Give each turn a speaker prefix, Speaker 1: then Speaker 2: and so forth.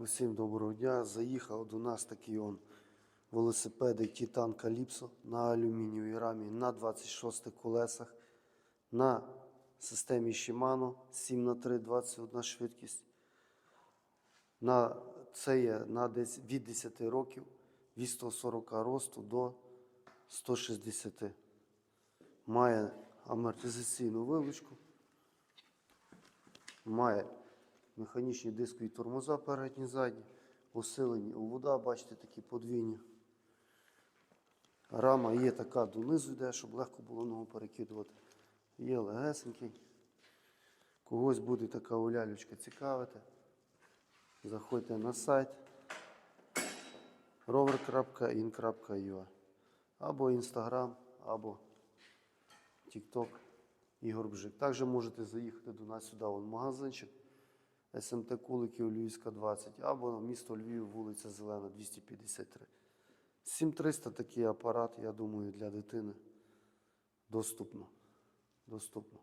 Speaker 1: усім доброго дня. Заїхав до нас такий он велосипедик Titan Calypso на алюмінієвій рамі на 26 колесах на системі Shimano 7х3 21 швидкість. На, це є на десь від 10 років від 140 росту до 160. Має амортизаційну вилучку. Має механічні дискові тормоза передні задні, усилені у вода, бачите, такі подвійні. Рама є така донизу йде, щоб легко було ногу перекидувати. Є легесенький. Когось буде така улялючка цікавити. Заходьте на сайт rover.in.ua або Instagram, або TikTok Ігор Бжик. Також можете заїхати до нас сюди, вон магазинчик СМТ Куликів, Львівська 20, або місто Львів, вулиця Зелена, 253. 7300 такий апарат, я думаю, для дитини доступно. Доступно.